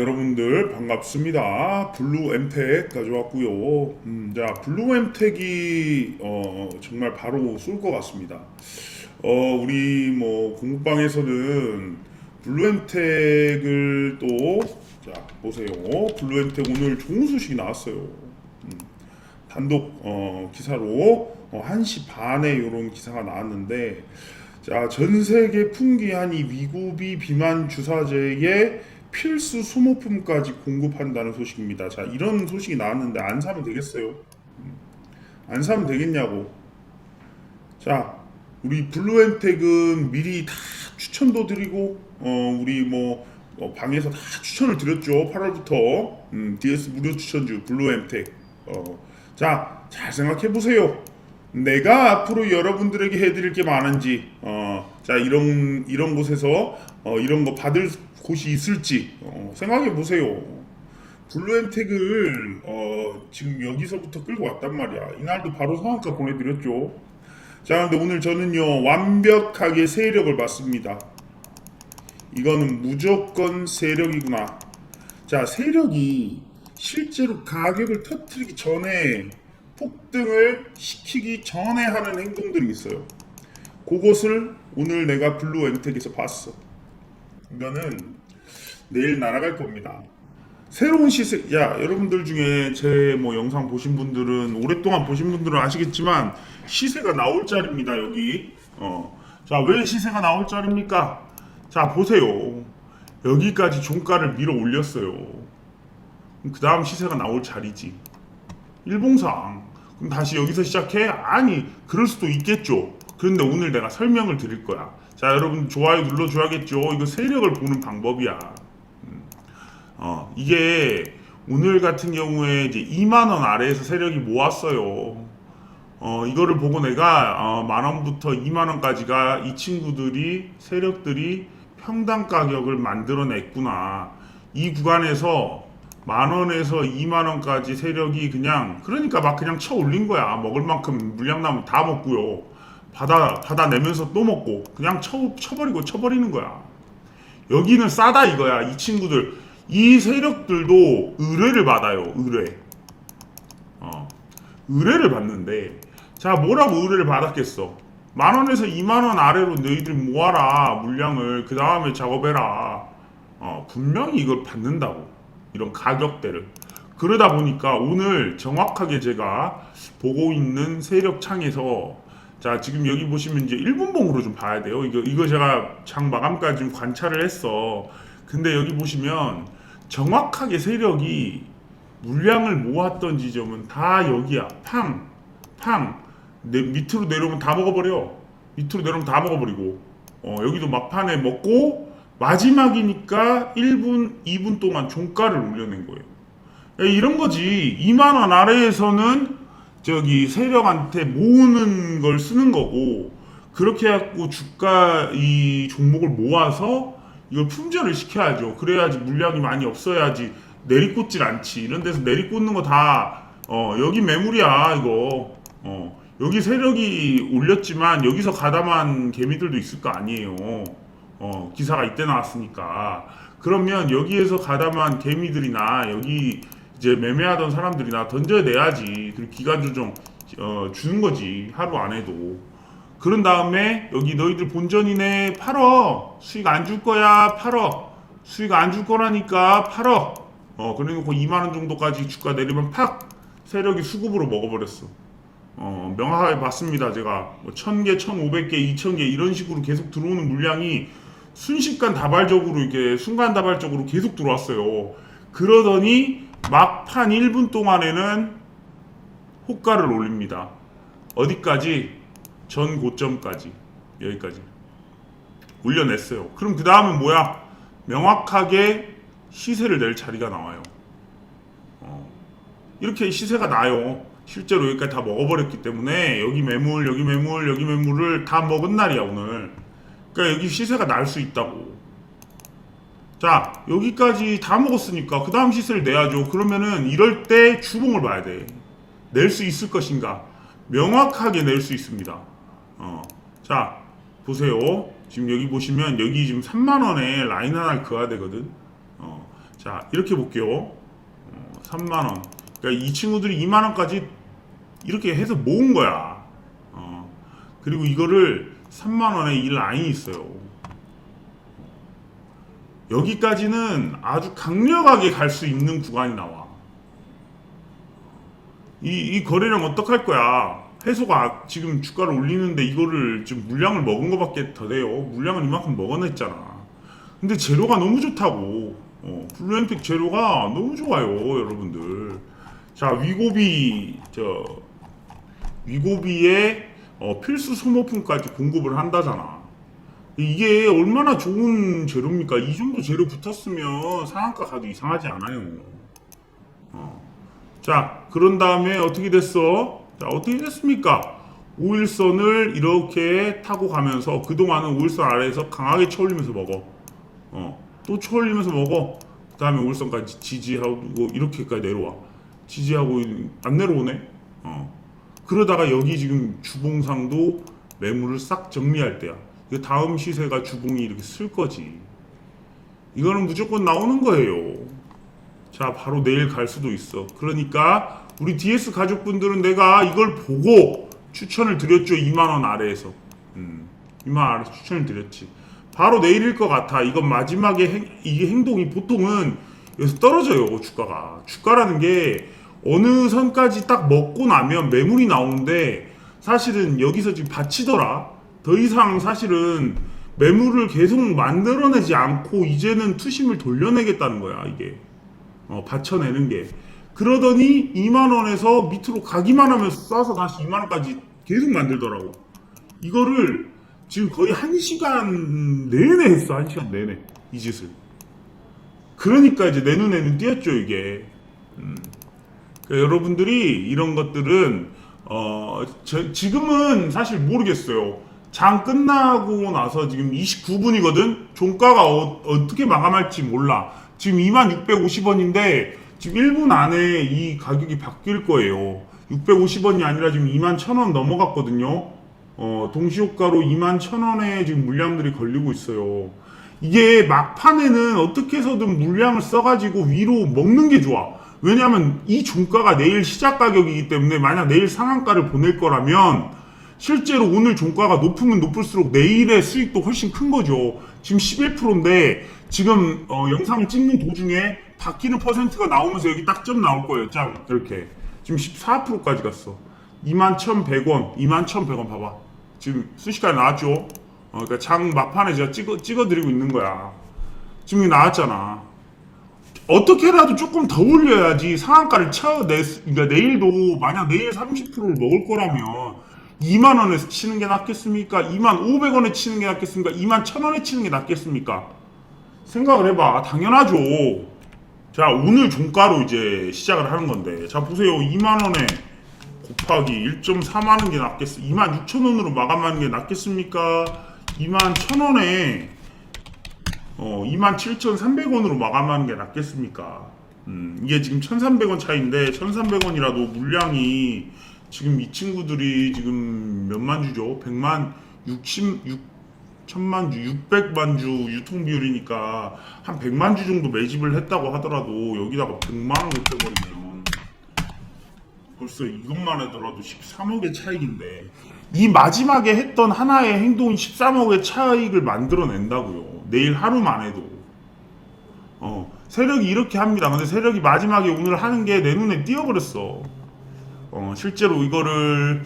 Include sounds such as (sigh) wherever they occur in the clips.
여러분들 반갑습니다. 블루 엠텍 가져왔고요. 음, 자 블루 엠텍이 어, 정말 바로 쏠 것 같습니다. 어, 우리 뭐 공부방에서는 블루 엠텍을 또 자 보세요. 블루 엠텍 오늘 좋은 소식이 나왔어요. 음, 단독 어, 기사로 어, 1시 반에 이런 기사가 나왔는데 자, 전 세계 풍기한 이 위고비 비만 주사제의 필수 소모품까지 공급한다는 소식입니다. 자, 이런 소식이 나왔는데 안 사면 되겠어요? 음, 안 사면 되겠냐고. 자, 우리 블루엠텍은 미리 다 추천도 드리고, 어, 우리 뭐, 어, 방에서 다 추천을 드렸죠. 8월부터. 음, DS 무료 추천주 블루엠텍. 어, 자, 잘 생각해 보세요. 내가 앞으로 여러분들에게 해드릴 게 많은지, 어, 자 이런 이런 곳에서 어, 이런 거 받을 곳이 있을지 어, 생각해 보세요. 블루엠텍을 어, 지금 여기서부터 끌고 왔단 말이야. 이날도 바로 상한가 보내드렸죠. 자, 근데 오늘 저는요 완벽하게 세력을 봤습니다. 이거는 무조건 세력이구나. 자, 세력이 실제로 가격을 터뜨리기 전에 폭등을 시키기 전에 하는 행동들이 있어요. 그것을 오늘 내가 블루 엠텍에서 봤어. 이거는 내일 날아갈 겁니다. 새로운 시세, 야 여러분들 중에 제 뭐 영상 보신 분들은 오랫동안 보신 분들은 아시겠지만 시세가 나올 자리입니다 여기. 어, 자 왜 시세가 나올 자리입니까? 자 보세요. 여기까지 종가를 밀어 올렸어요. 그 다음 시세가 나올 자리지. 일봉상. 그럼 다시 여기서 시작해? 아니, 그럴 수도 있겠죠. 그런데 오늘 내가 설명을 드릴 거야. 자, 여러분 좋아요 눌러줘야겠죠. 이거 세력을 보는 방법이야. 음. 어, 이게 오늘 같은 경우에 이제 2만 원 아래에서 세력이 모았어요. 어, 이거를 보고 내가 어, 만 원부터 2만 원까지가 이 친구들이 세력들이 평당 가격을 만들어냈구나. 이 구간에서 만 원에서 2만 원까지 세력이 그냥 그러니까 막 그냥 쳐 올린 거야. 먹을 만큼 물량 나면 다 먹고요. 받아 받아 내면서 또 먹고 그냥 쳐 쳐버리고 쳐버리는 거야. 여기는 싸다 이거야. 이 친구들 이 세력들도 의뢰를 받아요. 의뢰. 어. 의뢰를 받는데 자 뭐라고 의뢰를 받았겠어? 만 원에서 2만 원 아래로 너희들 모아라 물량을 그 다음에 작업해라. 어, 분명히 이걸 받는다고 이런 가격대를 그러다 보니까 오늘 정확하게 제가 보고 있는 세력 창에서 자 지금 여기 보시면 이제 1분봉으로 좀 봐야 돼요. 이거 이거 제가 장 마감까지 좀 관찰을 했어. 근데 여기 보시면 정확하게 세력이 물량을 모았던 지점은 다 여기야. 팡, 팡. 내, 밑으로 내려오면 다 먹어버려. 밑으로 내려오면 다 먹어버리고. 어, 여기도 막판에 먹고 마지막이니까 1분, 2분 동안 종가를 올려낸 거예요. 야, 이런 거지. 2만 원 아래에서는 저기 세력한테 모으는 걸 쓰는 거고 그렇게 해갖고 주가 이 종목을 모아서 이걸 품절을 시켜야죠. 그래야지 물량이 많이 없어야지 내리꽂질 않지. 이런 데서 내리꽂는 거 다 어, 여기 매물이야 이거. 어, 여기 세력이 올렸지만 여기서 가담한 개미들도 있을 거 아니에요. 어, 기사가 이때 나왔으니까. 그러면 여기에서 가담한 개미들이나 여기 이제 매매하던 사람들이나 던져내야지. 그리고 기간 조정 어, 주는 거지. 하루 안에도. 그런 다음에 여기 너희들 본전이네 팔어. 수익 안 줄 거야 팔어. 수익 안 줄 거라니까 팔어. 어, 그래놓고 2만 원 정도까지 주가 내리면 팍 세력이 수급으로 먹어버렸어. 어, 명확하게 봤습니다. 제가 뭐 1000개, 1500개, 2000개 이런 식으로 계속 들어오는 물량이 순식간 다발적으로 이렇게 순간 다발적으로 계속 들어왔어요. 그러더니 막판 1분 동안에는 호가를 올립니다. 어디까지? 전 고점까지. 여기까지. 올려냈어요. 그럼 그 다음은 뭐야? 명확하게 시세를 낼 자리가 나와요. 어, 이렇게 시세가 나요. 실제로 여기까지 다 먹어버렸기 때문에 여기 매물, 여기 매물, 여기 매물을 다 먹은 날이야 오늘. 그러니까 여기 시세가 날 수 있다고. 자 여기까지 다 먹었으니까 그 다음 시세를 내야죠. 그러면은 이럴 때 주봉을 봐야 돼. 낼 수 있을 것인가? 명확하게 낼 수 있습니다. 어, 자 보세요. 지금 여기 보시면 여기 지금 3만 원에 라인 하나 그어야 되거든. 어, 자 이렇게 볼게요. 어, 3만 원. 그러니까 이 친구들이 2만 원까지 이렇게 해서 모은 거야. 어, 그리고 이거를 3만 원에 이 라인이 있어요. 여기까지는 아주 강력하게 갈 수 있는 구간이 나와. 이, 이 거래량 어떡할 거야? 해소가 지금 주가를 올리는데 이거를 지금 물량을 먹은 거밖에 더 돼요. 물량을 이만큼 먹어냈잖아. 근데 재료가 너무 좋다고. 어, 블루엔픽 재료가 너무 좋아요, 여러분들. 자, 위고비, 저, 위고비에 어, 필수 소모품까지 공급을 한다잖아. 이게 얼마나 좋은 재료입니까? 이 정도 재료 붙었으면 상한가 가도 이상하지 않아요. 어. 자, 그런 다음에 어떻게 됐어? 자, 어떻게 됐습니까? 5일선을 이렇게 타고 가면서 그동안은 5일선 아래에서 강하게 쳐올리면서 먹어. 어. 또 쳐올리면서 먹어. 그 다음에 5일선까지 지지하고 이렇게까지 내려와. 지지하고 안 내려오네. 어. 그러다가 여기 지금 주봉상도 매물을 싹 정리할 때야. 이 다음 시세가 주봉이 이렇게 쓸 거지. 이거는 무조건 나오는 거예요. 자, 바로 내일 갈 수도 있어. 그러니까 우리 DS 가족분들은 내가 이걸 보고 추천을 드렸죠. 2만 원 아래에서. 음, 2만 원 아래에서 추천을 드렸지. 바로 내일일 것 같아. 이건 마지막에 행, 이게 행동이 보통은 여기서 떨어져요. 주가가. 주가라는 게 어느 선까지 딱 먹고 나면 매물이 나오는데 사실은 여기서 지금 받치더라. 더 이상 사실은 매물을 계속 만들어내지 않고 이제는 투심을 돌려내겠다는 거야 이게. 어, 받쳐내는 게. 그러더니 2만 원에서 밑으로 가기만 하면 쏴서 다시 2만 원까지 계속 만들더라고. 이거를 지금 거의 한 시간 내내 했어 한 시간 내내 이 짓을. 그러니까 이제 내 눈에는 띄었죠 이게. 음. 그러니까 여러분들이 이런 것들은 어 저- 지금은 사실 모르겠어요. 장 끝나고 나서 지금 29분이거든. 종가가 어, 떻게 마감할지 몰라. 지금 2650원인데 지금 1분 안에 이 가격이 바뀔 거예요. 650원이 아니라 지금 2만 1000원 넘어갔거든요. 어, 동시효과로 2만 1000원에 지금 물량들이 걸리고 있어요. 이게 막판에는 어떻게 해서든 물량을 써가지고 위로 먹는 게 좋아. 왜냐하면 이 종가가 내일 시작 가격이기 때문에 만약 내일 상한가를 보낼 거라면 실제로 오늘 종가가 높으면 높을수록 내일의 수익도 훨씬 큰 거죠. 지금 11%인데 지금 어, 영상을 찍는 도중에 바뀌는 퍼센트가 나오면서 여기 딱점 나올 거예요. 짱 이렇게 지금 14%까지 갔어. 21,100원, 21,100원 봐봐. 지금 순식간에 나왔죠. 어, 그러니까 장 막판에 제가 찍어 찍어드리고 있는 거야. 지금 나왔잖아. 어떻게라도 조금 더 올려야지 상한가를 쳐내. 그러니까 내일도 만약 내일 30%를 먹을 거라면 2만 원에서 치는 게 낫겠습니까? 2만 500원에 치는 게 낫겠습니까? 2만 1천 원에 치는 게 낫겠습니까? 생각을 해봐. 당연하죠. 자 오늘 종가로 이제 시작을 하는 건데 자 보세요 2만 원에 곱하기 1.4만 원게 낫겠어 2만 6천 원으로 마감하는 게 낫겠습니까? 2만 1천 원에 어, 27,300원으로 마감하는 게 낫겠습니까? 음, 이게 지금 1,300원 차이인데 1,300원이라도 물량이 지금 이 친구들이 지금 몇만 주죠? 100만 66 1000만 주, 600만 주 유통 비율이니까 한 100만 주 정도 매집을 했다고 하더라도 여기다가 100만 원 곱해버리면 벌써 이것만 하더라도 13억의 차익인데 이 마지막에 했던 하나의 행동이 13억의 차익을 만들어낸다고요. 내일 하루만 해도. 어, 세력이 이렇게 합니다. 근데 세력이 마지막에 오늘 하는 게 내 눈에 띄어버렸어. 어, 실제로 이거를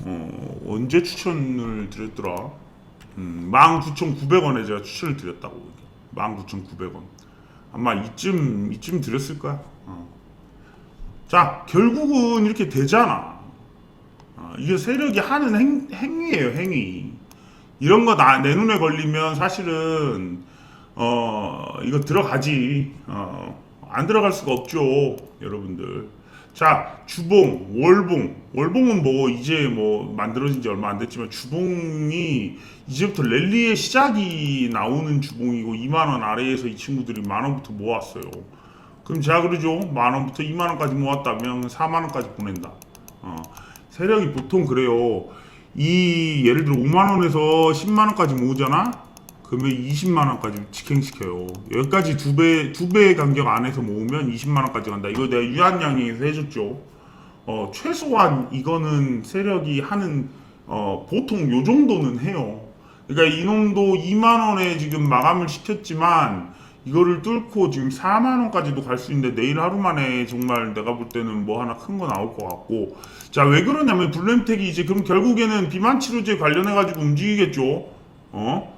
어, 언제 추천을 드렸더라? 음, 19,900원에 제가 추천을 드렸다고. 19,900원. 아마 이쯤 이쯤 드렸을 거야. 어. 자, 결국은 이렇게 되잖아. 어, 이게 세력이 하는 행, 행위예요, 행위. 이런 거내 눈에 걸리면 사실은 어 이거 들어가지. 어, 안 들어갈 수가 없죠, 여러분들. 자, 주봉, 월봉. 월봉은 뭐 이제 뭐 만들어진 지 얼마 안 됐지만 주봉이 이제부터 랠리의 시작이 나오는 주봉이고 2만 원 아래에서 이 친구들이 만 원부터 모았어요. 그럼 제가 그러죠. 만 원부터 2만 원까지 모았다면 4만 원까지 보낸다. 어, 세력이 보통 그래요. 이 예를 들어 5만 원에서 10만 원까지 모으잖아. 그러면 20만 원까지 직행시켜요. 여기까지 두 배 두배 간격 안에서 모으면 20만 원까지 간다. 이거 내가 유한양에서 해줬죠. 어 최소한 이거는 세력이 하는 어 보통 요 정도는 해요. 그러니까 이놈도 2만 원에 지금 마감을 시켰지만 이거를 뚫고 지금 4만 원까지도 갈 수 있는데 내일 하루 만에 정말 내가 볼 때는 뭐 하나 큰 거 나올 것 같고 자 왜 그러냐면 블루엠텍이 이제 그럼 결국에는 비만 치료제 관련해 가지고 움직이겠죠. 어?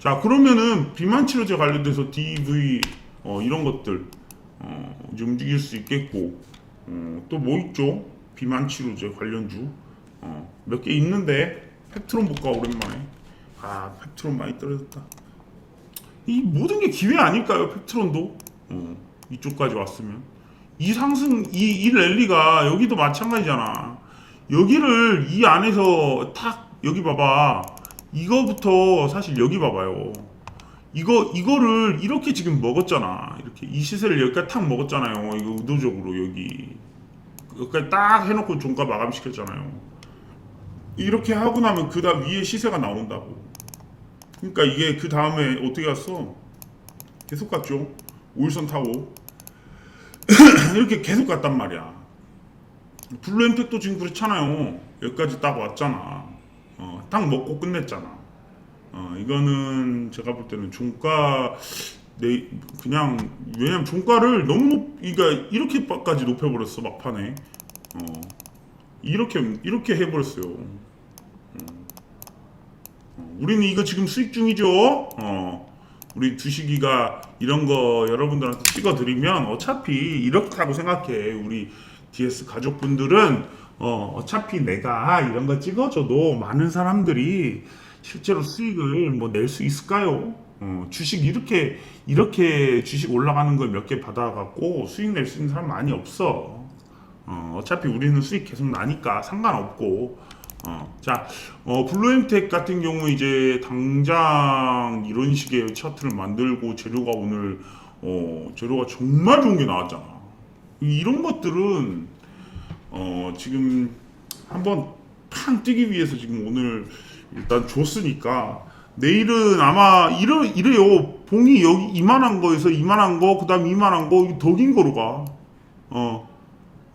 자 그러면은 비만 치료제 관련돼서 DV 어, 이런 것들 어, 이제 움직일 수 있겠고 어, 또 뭐 있죠? 비만 치료제 관련주 어, 몇 개 있는데 펩트론 볼까 오랜만에 아 펩트론 많이 떨어졌다. 이 모든 게 기회 아닐까요? 펩트론도 어, 이쪽까지 왔으면 이 상승 이, 이 랠리가 여기도 마찬가지잖아. 여기를 이 안에서 탁 여기 봐봐. 이거부터 사실 여기 봐봐요. 이거 이거를 이렇게 지금 먹었잖아. 이렇게 이 시세를 여기까지 탁 먹었잖아요. 이거 의도적으로 여기 여기까지 딱 해놓고 종가 마감시켰잖아요. 이렇게 하고 나면 그 다음 위에 시세가 나온다고. 그러니까 이게 그 다음에 어떻게 갔어? 계속 갔죠. 우일선 타고 (clears throat) 이렇게 계속 갔단 말이야. 블루 엠팩도 지금 그렇잖아요. 여기까지 딱 왔잖아. 어, 딱 먹고 끝냈잖아. 어, 이거는 제가 볼 때는 종가 내 그냥 왜냐면 종가를 너무 높, 그러니까 이렇게까지 높여버렸어 막판에. 어, 이렇게 이렇게 해버렸어요. 어, 우리는 이거 지금 수익 중이죠. 어, 우리 주식이가 이런 거 여러분들한테 찍어드리면 어차피 이렇다고 생각해. 우리 DS 가족분들은 어, 어차피 내가 이런 거 찍어줘도 많은 사람들이 실제로 수익을 뭐 낼 수 있을까요? 어, 주식 이렇게 이렇게 주식 올라가는 걸 몇 개 받아갖고 수익 낼 수 있는 사람 많이 없어. 어, 어차피 우리는 수익 계속 나니까 상관없고. 어, 자, 어, 블루엠텍 같은 경우 이제 당장 이런 식의 차트를 만들고 재료가 오늘 어, 재료가 정말 좋은 게 나왔잖아. 이런 것들은 어, 지금 한번 팡 뛰기 위해서 지금 오늘 일단 줬으니까 내일은 아마 이래, 이래요. 봉이 여기 이만한 거에서 이만한 거, 그 다음 이만한 거, 더 긴 거로 가. 어,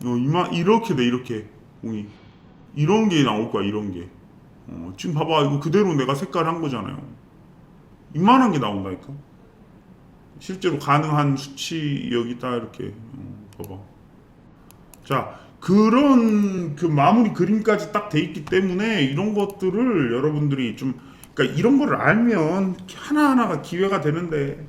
어, 이만, 이렇게 돼, 이렇게. 봉이. 이런 게 나올 거야, 이런 게. 어, 지금 봐봐. 이거 그대로 내가 색깔 한 거잖아요. 이만한 게 나온다니까. 실제로 가능한 수치 여기 딱 이렇게. 어, 봐봐. 자, 그런 그 마무리 그림까지 딱 돼 있기 때문에 이런 것들을 여러분들이 좀 그러니까 이런 거를 알면 하나하나가 기회가 되는데.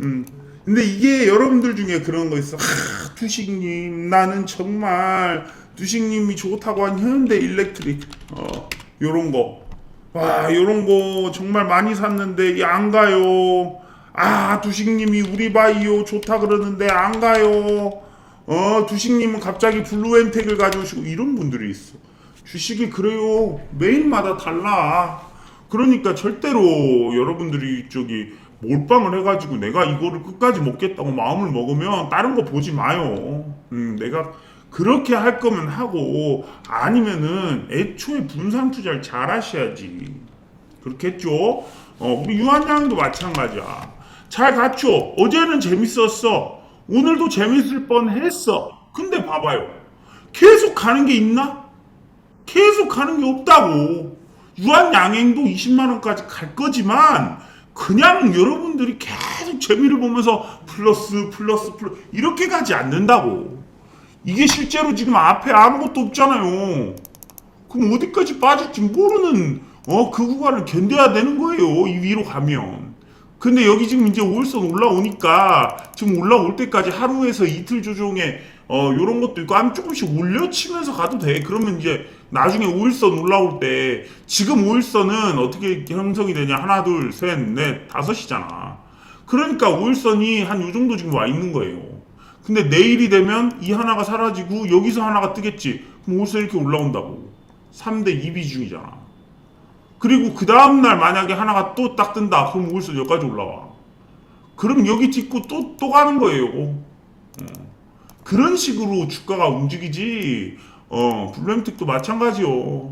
음. 근데 이게 여러분들 중에 그런 거 있어. 하, 두식님 나는 정말 두식님이 좋다고 한 현대 일렉트릭 어 요런 거와 요런 거 정말 많이 샀는데 이안 가요. 아 두식님이 우리 바이오 좋다 그러는데 안 가요 어 두식님은 갑자기 블루엔텍을 가져오시고 이런 분들이 있어. 주식이 그래요. 매일마다 달라. 그러니까 절대로 여러분들이 저기 몰빵을 해가지고 내가 이거를 끝까지 먹겠다고 마음을 먹으면 다른 거 보지 마요. 음 내가 그렇게 할 거면 하고 아니면은 애초에 분산 투자를 잘 하셔야지. 그렇겠죠? 어 우리 유한양도 마찬가지야. 잘 갔죠 어제는 재밌었어 오늘도 재밌을 뻔했어. 근데 봐봐요. 계속 가는 게 있나? 계속 가는 게 없다고. 유한 양행도 20만 원까지 갈 거지만 그냥 여러분들이 계속 재미를 보면서 플러스 플러스 플러스 이렇게 가지 않는다고. 이게 실제로 지금 앞에 아무것도 없잖아요. 그럼 어디까지 빠질지 모르는 어 그 구간을 견뎌야 되는 거예요. 이 위로 가면. 근데 여기 지금 이제 5일선 올라오니까 지금 올라올 때까지 하루에서 이틀 조종에 어 요런 것도 있고 한 조금씩 올려치면서 가도 돼. 그러면 이제 나중에 5일선 올라올 때 지금 5일선은 어떻게 형성이 되냐? 하나, 둘, 셋, 넷, 다섯이잖아. 그러니까 5일선이 한 요 정도 지금 와 있는 거예요. 근데 내일이 되면 이 하나가 사라지고 여기서 하나가 뜨겠지. 그럼 5일선 이렇게 올라온다고. 3대 2 비중이잖아. 그리고 그 다음날 만약에 하나가 또 딱 뜬다. 그럼 우울선 여기까지 올라와. 그럼 여기 딛고 또, 또 가는 거예요. 어. 그런 식으로 주가가 움직이지, 어, 블루엠틱도 마찬가지요.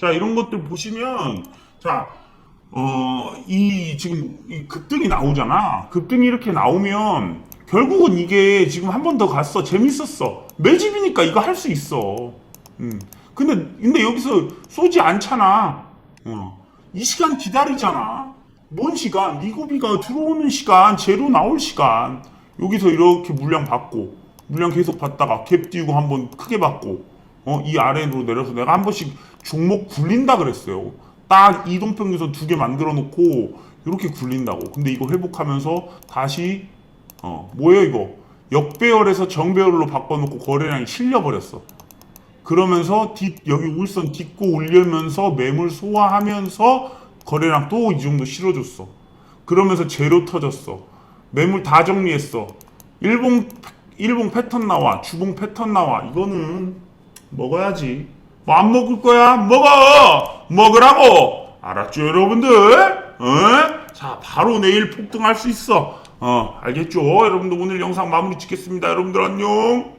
자, 이런 것들 보시면, 자, 어, 이 지금 이 급등이 나오잖아. 급등이 이렇게 나오면 결국은 이게 지금 한 번 더 갔어. 재밌었어. 매집이니까 이거 할 수 있어. 음. 근데 근데 여기서 쏘지 않잖아. 어. 이 시간 기다리잖아. 뭔 시간? 미고비가 들어오는 시간, 재료 나올 시간. 여기서 이렇게 물량 받고, 물량 계속 받다가 갭 띄우고 한번 크게 받고, 어, 이 아래로 내려서 내가 한 번씩 종목 굴린다 그랬어요. 딱 이동평균선 두 개 만들어 놓고, 이렇게 굴린다고. 근데 이거 회복하면서 다시, 어, 뭐예요 이거? 역배열에서 정배열로 바꿔놓고 거래량이 실려버렸어. 그러면서 뒷 여기 울선 딛고 올리면서 매물 소화하면서 거래량 또 이 정도 실어줬어. 그러면서 제로 터졌어. 매물 다 정리했어. 일봉 일봉 패턴 나와, 주봉 패턴 나와. 이거는 먹어야지. 뭐 안 먹을 거야? 먹어. 먹으라고. 알았죠, 여러분들? 어? 자, 바로 내일 폭등할 수 있어. 어, 알겠죠? 여러분들 오늘 영상 마무리 짓겠습니다. 여러분들 안녕.